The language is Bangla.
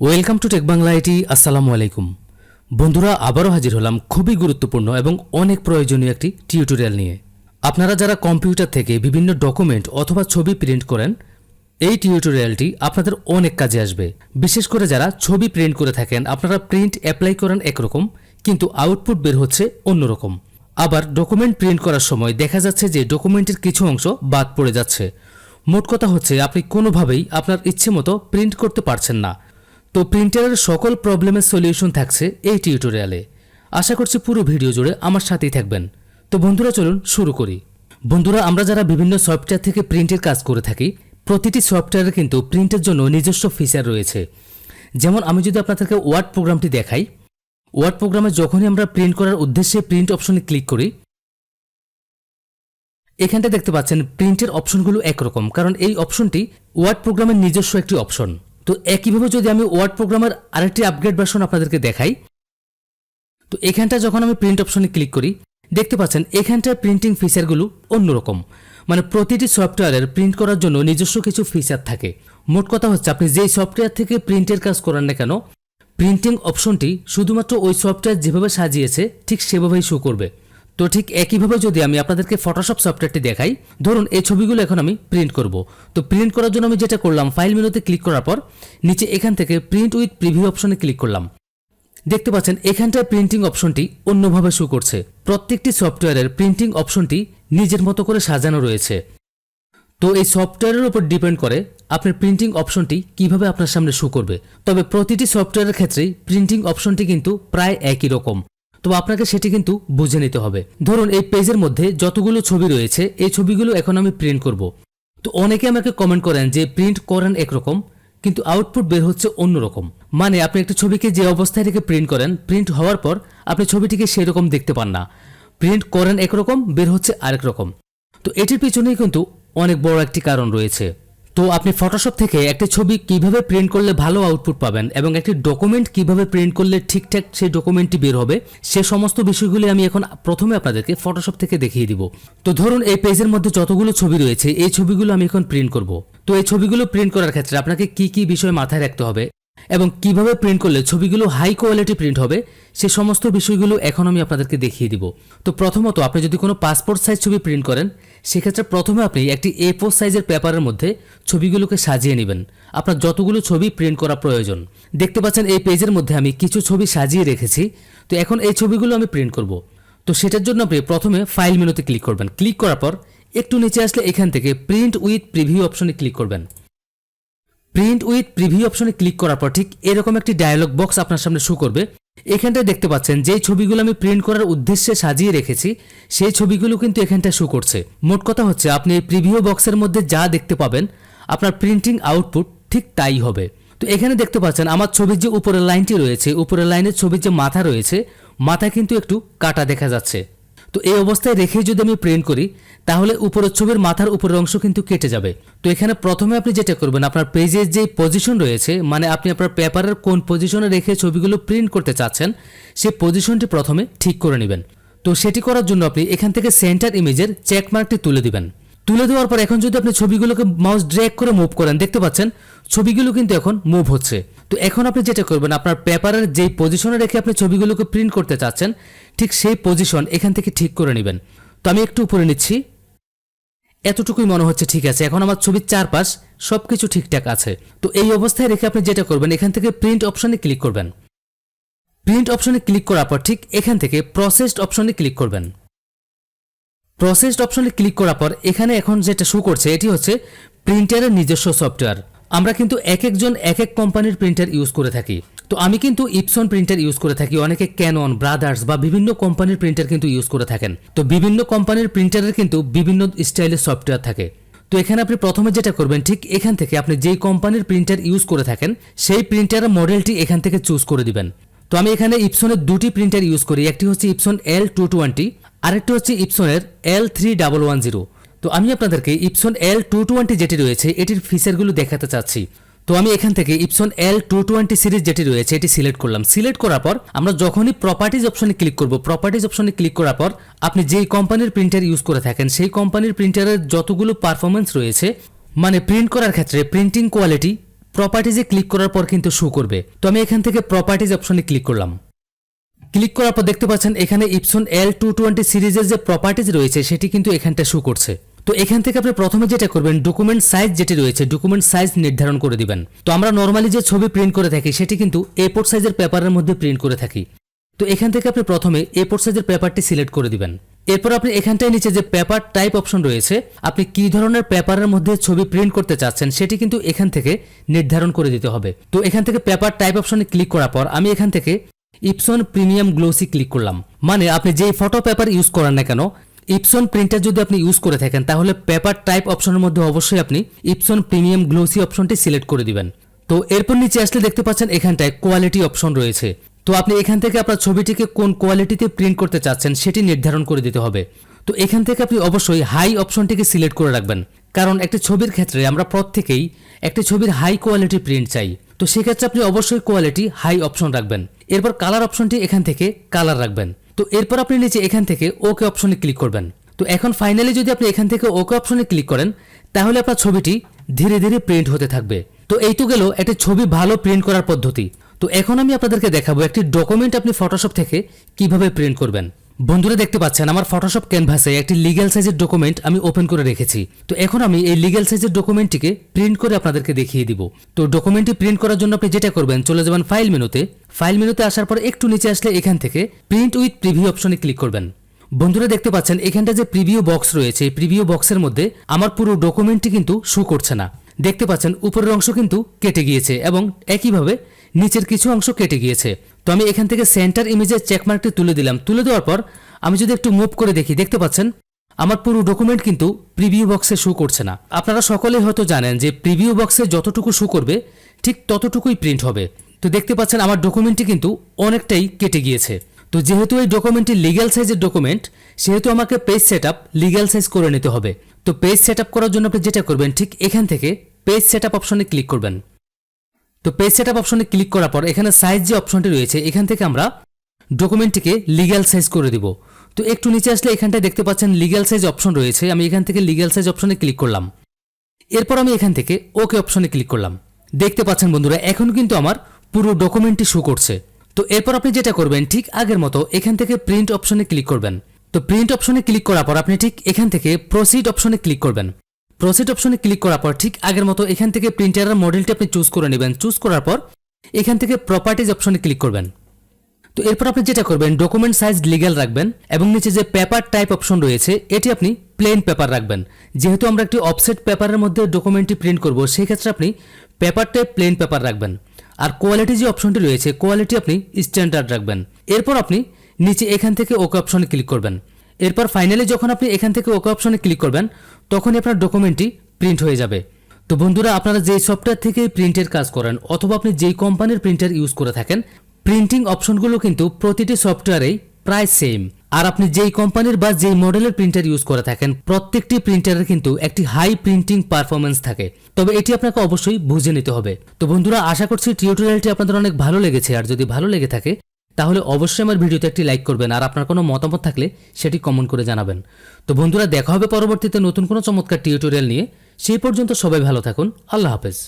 Welcome to tech Bangla IT আসসালামু আলাইকুম বন্ধুরা, আবারও হাজির হলাম খুবই গুরুত্বপূর্ণ এবং অনেক প্রয়োজনীয় একটি টিউটোরিয়াল নিয়ে। আপনারা যারা কম্পিউটার থেকে বিভিন্ন ডকুমেন্ট অথবা ছবি প্রিন্ট করেন, এই টিউটোরিয়ালটি আপনাদের অনেক কাজে আসবে। বিশেষ করে যারা ছবি প্রিন্ট করে থাকেন, আপনারা প্রিন্ট অ্যাপ্লাই করেন একরকম, কিন্তু আউটপুট বের হচ্ছে অন্যরকম। আবার ডকুমেন্ট প্রিন্ট করার সময় দেখা যাচ্ছে যে ডকুমেন্টের কিছু অংশ বাদ পড়ে যাচ্ছে। মোট কথা হচ্ছে, আপনি কোনোভাবেই আপনার ইচ্ছে মতো প্রিন্ট করতে পারছেন না। তো প্রিন্টারের সকল প্রবলেমের সলিউশন থাকছে এই টিউটোরিয়ালে আশা করছি পুরো ভিডিও জুড়ে আমার সাথেই থাকবেন। তো বন্ধুরা, চলুন শুরু করি। বন্ধুরা, আমরা যারা বিভিন্ন সফটওয়্যার থেকে প্রিন্টের কাজ করে থাকি, প্রতিটি সফটওয়্যারের কিন্তু প্রিন্টের জন্য নিজস্ব ফিচার রয়েছে। যেমন আমি যদি আপনাদেরকে ওয়ার্ড প্রোগ্রামটি দেখাই ওয়ার্ড প্রোগ্রামে যখনই আমরা প্রিন্ট করার উদ্দেশ্যে প্রিন্ট অপশনে ক্লিক করি এখানটা দেখতে পাচ্ছেন প্রিন্টের অপশনগুলো একরকম, কারণ এই অপশনটি ওয়ার্ড প্রোগ্রামের নিজস্ব একটি অপশন তো একইভাবে যদি আমি ওয়ার্ড প্রোগ্রামের আরেকটি আপগ্রেড ভার্সন আপনাদেরকে দেখাই, তো এখানটা যখন আমি প্রিন্ট অপশনে ক্লিক করি, দেখতে পাচ্ছেন এখানটায় প্রিন্টিং ফিচারগুলো অন্যরকম। মানে প্রতিটি সফটওয়্যারের প্রিন্ট করার জন্য নিজস্ব কিছু ফিচার থাকে। মোট কথা হচ্ছে আপনি যেই সফটওয়্যার থেকে প্রিন্টের কাজ করেন না কেন প্রিন্টিং অপশনটি শুধুমাত্র ওই সফটওয়্যার যেভাবে সাজিয়েছে, ঠিক সেভাবেই শো করবে। তো ঠিক একইভাবে যদি আমি আপনাদেরকে ফটোশপ সফটওয়্যারটি দেখাই, ধরুন এই ছবিগুলো এখন আমি প্রিন্ট করব। তো প্রিন্ট করার জন্য আমি যেটা করলাম ফাইল মেনুতে ক্লিক করার পর, নিচে এখান থেকে প্রিন্ট উইথ প্রিভিউ অপশনে ক্লিক করলাম। দেখতে পাচ্ছেন, এখানটায় প্রিন্টিং অপশনটি অন্যভাবে শো করছে। প্রত্যেকটি সফটওয়্যারের প্রিন্টিং অপশনটি নিজের মতো করে সাজানো রয়েছে। তো এই সফটওয়্যারের উপর ডিপেন্ড করে আপনার প্রিন্টিং অপশনটি কীভাবে আপনার সামনে শো করবে। তবে প্রতিটি সফটওয়্যারের ক্ষেত্রেই প্রিন্টিং অপশনটি কিন্তু প্রায় একই রকম। তো আপনাকে সেটি কিন্তু বুঝে নিতে হবে। ধরুন, এই পেজের মধ্যে যতগুলো ছবি রয়েছে, এই ছবিগুলো এখন আমি প্রিন্ট করব। তো অনেকে আমাকে কমেন্ট করেন যে প্রিন্ট করেন একরকম, কিন্তু আউটপুট বের হচ্ছে অন্যরকম। মানে আপনি একটা ছবিকে যে অবস্থায় রেখে প্রিন্ট করেন প্রিন্ট হওয়ার পর আপনি ছবিটিকে সেই রকম দেখতে পান না। প্রিন্ট করেন একরকম, বের হচ্ছে আরেক রকম। তো এটির পিছনেই কিন্তু অনেক বড় একটি কারণ রয়েছে। তো আপনি ফটোশপ থেকে একটি ছবি কীভাবে প্রিন্ট করলে ভালো আউটপুট পাবেন এবং একটি ডকুমেন্ট কীভাবে প্রিন্ট করলে ঠিকঠাক সেই ডকুমেন্টটি বের হবে, সে সমস্ত বিষয়গুলি আমি এখন প্রথমে আপনাদেরকে ফটোশপ থেকে দেখিয়ে দিব। তো ধরুন এই পেজের মধ্যে যতগুলো ছবি রয়েছে, এই ছবিগুলো আমি এখন প্রিন্ট করব। তো এই ছবিগুলো প্রিন্ট করার ক্ষেত্রে আপনাকে কি কি বিষয় মাথায় রাখতে হবে এবং কীভাবে প্রিন্ট করলে ছবিগুলো হাই কোয়ালিটি প্রিন্ট হবে, সে সমস্ত বিষয়গুলো এখন আমি আপনাদেরকে দেখিয়ে দিব। তো প্রথমত আপনি যদি কোনো পাসপোর্ট সাইজ ছবি প্রিন্ট করেন সেক্ষেত্রে প্রথমে আপনি একটি এ ফোর সাইজের পেপারের মধ্যে ছবিগুলোকে সাজিয়ে নেবেন। আপনার যতগুলো ছবি প্রিন্ট করা প্রয়োজন। দেখতে পাচ্ছেন এই পেজের মধ্যে আমি কিছু ছবি সাজিয়ে রেখেছি। তো এখন এই ছবিগুলো আমি প্রিন্ট করব। তো সেটার জন্য আপনি প্রথমে ফাইল মেনুতে ক্লিক করবেন। ক্লিক করার পর একটু নিচে আসলে এখান থেকে প্রিন্ট উইথ প্রিভিউ অপশনে ক্লিক করবেন। প্রিন্ট উইথ প্রিভিউ অপশনে ক্লিক করার পর ঠিক এরকম একটি ডায়ালগ বক্স আপনার সামনে শো করবে। এখানটায় দেখতে পাচ্ছেন যে ছবিগুলো আমি প্রিন্ট করার উদ্দেশ্যে সাজিয়ে রেখেছি, সেই ছবিগুলো কিন্তু এখানটায় শো করছে। মোট কথা হচ্ছে, আপনি এই প্রিভিউ বক্সের মধ্যে যা দেখতে পাবেন, আপনার প্রিন্টিং আউটপুট ঠিক তাই হবে। তো এখানে দেখতে পাচ্ছেন, আমার ছবির যে উপরের লাইনটি রয়েছে, উপরের লাইনের ছবির যে মাথা রয়েছে মাথা কিন্তু একটু কাটা দেখা যাচ্ছে। তো এই অবস্থায় রেখে যদি আমি প্রিন্ট করি, তাহলে উপরের ছবির মাথার উপরের অংশ কিন্তু কেটে যাবে। তো এখানে প্রথমে আপনি যেটা করবেন, আপনার পেজের যে পজিশন রয়েছে মানে আপনি আপনার পেপারের কোন পজিশনে রেখে ছবিগুলো প্রিন্ট করতে চাচ্ছেন, সেই পজিশনটি প্রথমে ঠিক করে নেবেন। তো সেটি করার জন্য আপনি এখান থেকে সেন্টার ইমেজের চেক মার্কটি তুলে দিবেন। তুলে দেওয়ার পর এখন যদি আপনি ছবিগুলোকে মাউস ড্র্যাগ করে মুভ করেন, দেখতে পাচ্ছেন ছবিগুলো কিন্তু এখন মুভ হচ্ছে। তো এখন আপনি যেটা করবেন, আপনার পেপারের যেই পজিশনে রেখে আপনি ছবিগুলোকে প্রিন্ট করতে চাচ্ছেন ঠিক সেই পজিশন এখান থেকে ঠিক করে নেবেন। তো আমি একটু উপরে নিচ্ছি। এতটুকুই মনে হচ্ছে ঠিক আছে। এখন আমার ছবির চারপাশ সব কিছু ঠিকঠাক আছে। তো এই অবস্থায় রেখে আপনি যেটা করবেন, এখান থেকে প্রিন্ট অপশনে ক্লিক করবেন। প্রিন্ট অপশনে ক্লিক করার পর ঠিক এখান থেকে প্রসেসড অপশনে ক্লিক করবেন। প্রসেসড অপশনে ক্লিক করার পর এখানে এখন যেটা শো করছে, এটি হচ্ছে প্রিন্টারের নিজস্ব সফটওয়্যার আমরা কিন্তু এক একজন এক এক কোম্পানির প্রিন্টার ইউজ করে থাকি। তো আমি কিন্তু ইপসন প্রিন্টার ইউজ করে থাকি, অনেকে ক্যানন ব্রাদার্স বা বিভিন্ন কোম্পানির প্রিন্টার কিন্তু ইউজ করে থাকেন। তো বিভিন্ন কোম্পানির প্রিন্টারের কিন্তু বিভিন্ন স্টাইলের সফটওয়্যার থাকে। তো এখানে আপনি প্রথমে যেটা করবেন, ঠিক এখান থেকে আপনি যেই কোম্পানির প্রিন্টার ইউজ করে থাকেন, সেই প্রিন্টারের মডেলটি এখান থেকে চুজ করে দিবেন। তো আমি এখানে ইপসনের দুটি প্রিন্টার ইউজ করি, একটি হচ্ছে ইপসন এল টু টোয়েন্টি আরেকটি হচ্ছে ইপসনের L three double one zero তো আমি আপনাদেরকে ইপসন এল টু টোয়েন্টি যেটি রয়েছে, এটির ফিচারগুলো দেখাতে চাচ্ছি। তো আমি এখান থেকে Epson L two twenty series যেটি রয়েছে, এটি সিলেক্ট করলাম। সিলেক্ট করার পর আমরা যখনই প্রপার্টিজ অপশনে ক্লিক করব প্রপার্টিজ অপশনে ক্লিক করার পর আপনি যেই কোম্পানির প্রিন্টার ইউজ করে থাকেন, সেই কোম্পানির প্রিন্টারের যতগুলো পারফরমেন্স রয়েছে মানে প্রিন্ট করার ক্ষেত্রে প্রিন্টিং কোয়ালিটি প্রপার্টিজে ক্লিক করার পর কিন্তু শো করবে। তো আমি এখান থেকে প্রপার্টিজ অপশনে ক্লিক করলাম। ক্লিক করার পর দেখতে পাচ্ছেন, এখানে ইপসন এল টু টোয়েন্টি সিরিজের যে প্রপার্টিজ রয়েছে, সেটি কিন্তু এখানটা শো করছে। তো এখান থেকে আপনি প্রথমে যেটা করবেন ডকুমেন্ট সাইজ যেটি রয়েছে ডকুমেন্ট সাইজ নির্ধারণ করে দিবেন। তো আমরা নর্মালি যে ছবি প্রিন্ট করে থাকি, সেটি কিন্তু এ ফোর সাইজের পেপারের মধ্যে প্রিন্ট করে থাকি। তো এখান থেকে আপনি প্রথমে এ ফোর সাইজের পেপারটি সিলেক্ট করে দিবেন। এরপর আপনি এখানটায় নিচে যে পেপার টাইপ অপশন রয়েছে, আপনি কি ধরনের পেপারের মধ্যে ছবি প্রিন্ট করতে চাচ্ছেন, সেটি কিন্তু এখান থেকে নির্ধারণ করে দিতে হবে। তো এখান থেকে পেপার টাইপ অপশনে ক্লিক করার পর আমি এখান থেকে ইপসন প্রিমিয়াম গ্লোসি ক্লিক করলাম। মানে আপনি যেই ফটো পেপার ইউজ করেন না কেন ইপসন প্রিন্টার যদি আপনি ইউজ করে থাকেন, তাহলে পেপার টাইপ অপশনের মধ্যে অবশ্যই আপনি ইপসন প্রিমিয়াম গ্লোসি অপশনটি সিলেক্ট করে দিবেন। তো এরপর নিচে আসলে দেখতে পাচ্ছেন এখানটায় কোয়ালিটি অপশন রয়েছে। তো আপনি এখান থেকে আপনার ছবিটিকে কোন কোয়ালিটিতে প্রিন্ট করতে চাচ্ছেন, সেটি নির্ধারণ করে দিতে হবে। তো এখান থেকে আপনি অবশ্যই হাই অপশনটিকে সিলেক্ট করে রাখবেন। কারণ একটি ছবির ক্ষেত্রে আমরা প্রত্যেকেই একটি ছবির হাই কোয়ালিটি প্রিন্ট চাই। তো সেক্ষেত্রে আপনি অবশ্যই কোয়ালিটি হাই অপশন রাখবেন। এরপর কালার অপশনটি এখান থেকে কালার রাখবেন। তো এরপর আপনি নিচে এখান থেকে ওকে অপশনে ক্লিক করবেন। তো এখন ফাইনালি যদি আপনি এখান থেকে ওকে অপশনে ক্লিক করেন, তাহলে আপনার ছবিটি ধীরে ধীরে প্রিন্ট হতে থাকবে। তো এই তো গেল একটা ছবি ভালো প্রিন্ট করার পদ্ধতি। তো এখন আমি আপনাদেরকে দেখাবো একটি ডকুমেন্ট আপনি ফটোশপ থেকে কীভাবে প্রিন্ট করবেন। বন্ধুরা দেখতে পাচ্ছেন, আমার ফটোশপ ক্যানভাসে একটি লিগ্যাল সাইজের ডকুমেন্ট আমি ওপেন করে রেখেছি। তো এখন আমি এই লিগ্যাল সাইজের ডকুমেন্টটিকে প্রিন্ট করে আপনাদেরকে দেখিয়ে দিব। তো ডকুমেন্টটি প্রিন্ট করার জন্য আপনি যেটা করবেন, চলে যাবেন ফাইল মেনুতে ফাইল মেনুতে আসার পর একটু নিচে আসলে এখান থেকে প্রিন্ট উইথ প্রিভিউ অপশনে ক্লিক করবেন। বন্ধুরা দেখতে পাচ্ছেন, এখানটা যে প্রিভিউ বক্স রয়েছে, এই প্রিভিউ বক্সের মধ্যে আমার পুরো ডকুমেন্টটি কিন্তু শো করছে না। দেখতে পাচ্ছেন, উপরের অংশ কিন্তু কেটে গিয়েছে এবং একইভাবে নিচের কিছু অংশ কেটে গিয়েছে। তো আমি এখান থেকে সেন্টার ইমেজের চেকমার্কটি তুলে দিলাম। তুলে দেওয়ার পর আমি যদি একটু মুভ করে দেখি, দেখতে পাচ্ছেন? আমার পুরো ডকুমেন্ট কিন্তু প্রিভিউ বক্সে শো করছে না। আপনারা সকলেই হয়তো জানেন যে প্রিভিউ বক্সে যতটুকু শো করবে, ঠিক ততটুকুই প্রিন্ট হবে। তো দেখতে পাচ্ছেন আমার ডকুমেন্টটি কিন্তু অনেকটাই কেটে গিয়েছে। তো যেহেতু এই ডকুমেন্টটি লিগ্যাল সাইজের ডকুমেন্ট সেহেতু আমাকে page set up legal size করে নিতে হবে। তো পেজ সেট আপ করার জন্য আপনি যেটা করবেন, ঠিক এখান থেকে পেজ সেট আপ অপশনে ক্লিক করবেন। তো পেজ সেট আপ অপশনে ক্লিক করার পর এখানে সাইজ যে অপশনটি রয়েছে, এখান থেকে আমরা ডকুমেন্টটিকে লিগ্যাল সাইজ করে দিব। তো একটু নিচে আসলে এখানটায় দেখতে পাচ্ছেন লিগ্যাল সাইজ অপশন রয়েছে, আমি এখান থেকে লিগ্যাল সাইজ অপশনে ক্লিক করলাম। এরপর আমি এখান থেকে ওকে অপশনে ক্লিক করলাম। দেখতে পাচ্ছেন বন্ধুরা, এখন কিন্তু আমার পুরো ডকুমেন্টটি শো করছে। তো এরপর আপনি যেটা করবেন, ঠিক আগের মতো এখান থেকে প্রিন্ট অপশনে ক্লিক করবেন। তো প্রিন্ট অপশনে ক্লিক করার পর আপনি ঠিক এখান থেকে প্রসিড অপশনে ক্লিক করবেন। প্রসিড অপশনে ক্লিক করার পর ঠিক আগের মতো এখান থেকে প্রিন্টারের মডেলটি আপনি চুজ করে নেবেন। চুজ করার পর এখান থেকে প্রপার্টিজ অপশনে ক্লিক করবেন। তো এরপর আপনি যেটা করবেন ডকুমেন্ট সাইজ লিগ্যাল রাখবেন এবং নিচে যে পেপার টাইপ অপশন রয়েছে, এটি আপনি প্লেন পেপার রাখবেন। যেহেতু আমরা একটি অফসেট পেপারের মধ্যে ডকুমেন্টটি প্রিন্ট করব সেই ক্ষেত্রে আপনি পেপার টাইপ প্লেন পেপার রাখবেন। আর কোয়ালিটি যে অপশনটি রয়েছে কোয়ালিটি আপনি স্ট্যান্ডার্ড রাখবেন। এরপর আপনি নিচে এখান থেকে ওকে অপশনে ক্লিক করবেন। এরপর ফাইনালি যখন আপনি এখান থেকে ওকে অপশনে ক্লিক করবেন, তখনই আপনার ডকুমেন্টটি প্রিন্ট হয়ে যাবে। তো বন্ধুরা, আপনারা যেই সফটওয়্যার থেকে প্রিন্টের কাজ করেন অথবা আপনি যেই কোম্পানির প্রিন্টার ইউজ করে থাকেন প্রিন্টিং অপশনগুলো কিন্তু প্রতিটি সফটওয়্যারেই প্রায় সেম আর আপনি যেই কোম্পানির বা যেই মডেলের প্রিন্টার ইউজ করে থাকেন, প্রত্যেকটি প্রিন্টারের কিন্তু একটি হাই প্রিন্টিং পারফরমেন্স থাকে। তবে এটি আপনাকে অবশ্যই বুঝে নিতে হবে। তো বন্ধুরা, আশা করছি টিউটোরিয়ালটি আপনাদের অনেক ভালো লেগেছে। আর যদি ভালো লেগে থাকে তাহলে অবশ্যই আমার ভিডিওতে একটি লাইক করবেন আর আপনার কোনো মতামত থাকলে সেটি কমেন্ট করে জানাবেন। তো বন্ধুরা, দেখা হবে পরবর্তীতে নতুন কোনো চমৎকার টিউটোরিয়াল নিয়ে। সেই পর্যন্ত সবাই ভালো থাকুন। আল্লাহ হাফেজ।